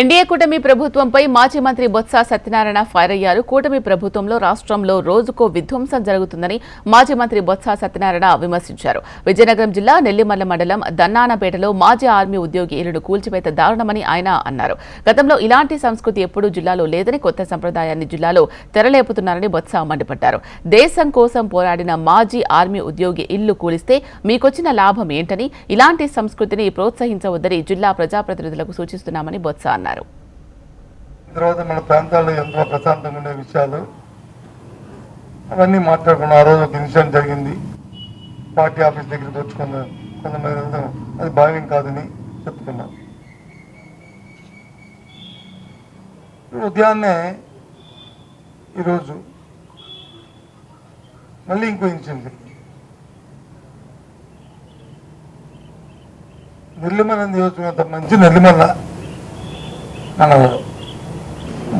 NDA కూటమి ప్రభుత్వంపై మాజీ మంత్రి బొత్స సత్యనారాయణ ఫైర్ అయ్యారు. కూటమి ప్రభుత్వంలో రాష్ట్రంలో రోజుకో విధ్వంసం జరుగుతుందని మాజీ మంత్రి బొత్స సత్యనారాయణ విమర్శించారు. విజయనగరం జిల్లా నెల్లిమల్ల మండలం దన్నానపేటలో మాజీ ఆర్మీ ఉద్యోగి ఇల్లుడు కూల్చివేత దారుణమని ఆయన అన్నారు. గతంలో ఇలాంటి సంస్కృతి ఎప్పుడూ జిల్లాలో లేదని కొత్త సంప్రదాయాన్ని జిల్లాలో తెరలేపుతున్నారని బొత్స మండిపడ్డారు. దేశం కోసం పోరాడిన మాజీ ఆర్మీ ఉద్యోగి ఇల్లు కూలిస్తే మీకొచ్చిన లాభం ఏంటని ఇలాంటి సంస్కృతిని ప్రోత్సహించవద్దని జిల్లా ప్రజాప్రతినిధులకు సూచిస్తున్నామని బొత్స అన్నారు. తర్వాత మన ప్రాంతాల్లో ఎంతో ప్రశాంతంగా ఉండే విషయాలు అవన్నీ మాట్లాడుకున్నాం ఆ రోజు ఒక ఇన్సిడెంట్ జరిగింది. పార్టీ ఆఫీస్ దగ్గరికి వచ్చుకున్న కొంతమంది అది భావ్యం కాదని చెప్పుకున్నాం. ఉదయాన్నే ఈరోజు మళ్ళీ ఇంకో ఇన్సిడెంట్ జరిగింది. నెల్లిమల నియోజకవర్గం మంచి నెల్లిమల్ల మన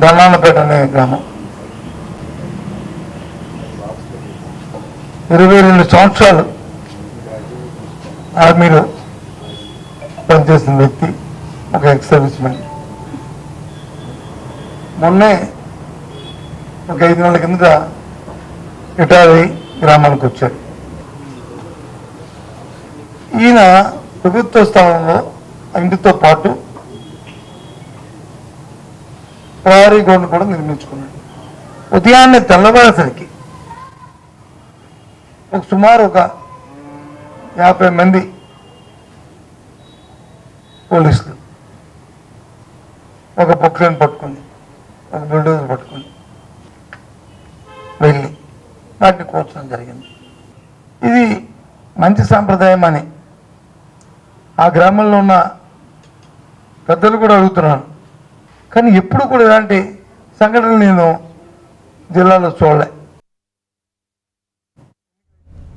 దన్నాలపేట అనే గ్రామం. ఇరవై రెండు సంవత్సరాలు ఆర్మీలో పనిచేసిన వ్యక్తి ఒక ఎక్స్ సర్వీస్ మ్యాన్ మొన్నే ఒక ఐదు నెలల కిందట రిటైర్ అయ్యి గ్రామానికి వచ్చారు. ఈయన ప్రభుత్వ స్థానంలో ఇంటితో పాటు ప్రహరీ గోడను కూడా నిర్మించుకున్నాడు. ఉదయాన్నే తెల్లవారేసరికి ఒక సుమారు ఒక యాభై మంది పోలీసులు ఒక బొక్లను పట్టుకొని ఒక బుల్డోజర్ పట్టుకొని వెళ్ళి వాటిని కూర్చడం జరిగింది. ఇది మంచి సాంప్రదాయం అని ఆ గ్రామంలో ఉన్న పెద్దలు కూడా అడుగుతున్నాను కానీ ఎప్పుడు కూడా ఇలాంటి సంఘటనలు నేను జిల్లాలో చూడలే.